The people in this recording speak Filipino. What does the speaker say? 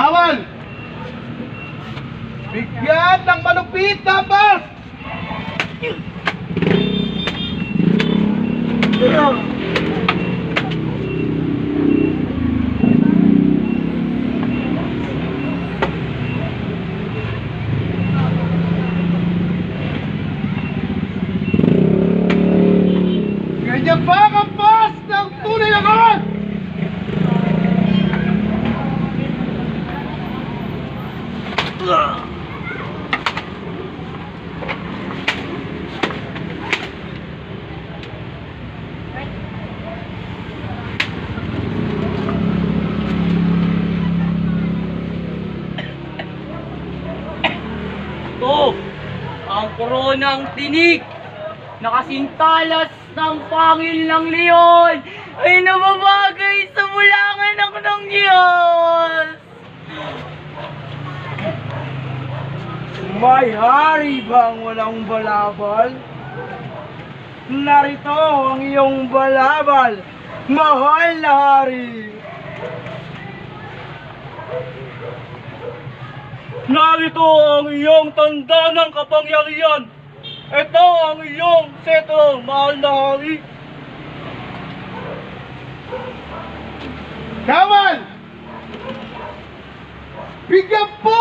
Kawal! Bigyan ng malupit na bas! Ganyan ba ang bas ng tunay na kawal? Ito, ang koronang tinig, nakasintalas ng pangil ng leon, ay nababagay sa bulangan ng ng Diyos. May hari bang walang balabal? Narito ang iyong balabal, mahal na hari. Narito ang iyong tanda ng kapangyarihan. Ito ang iyong seto, mahal na hari. Kamal! Bigyan po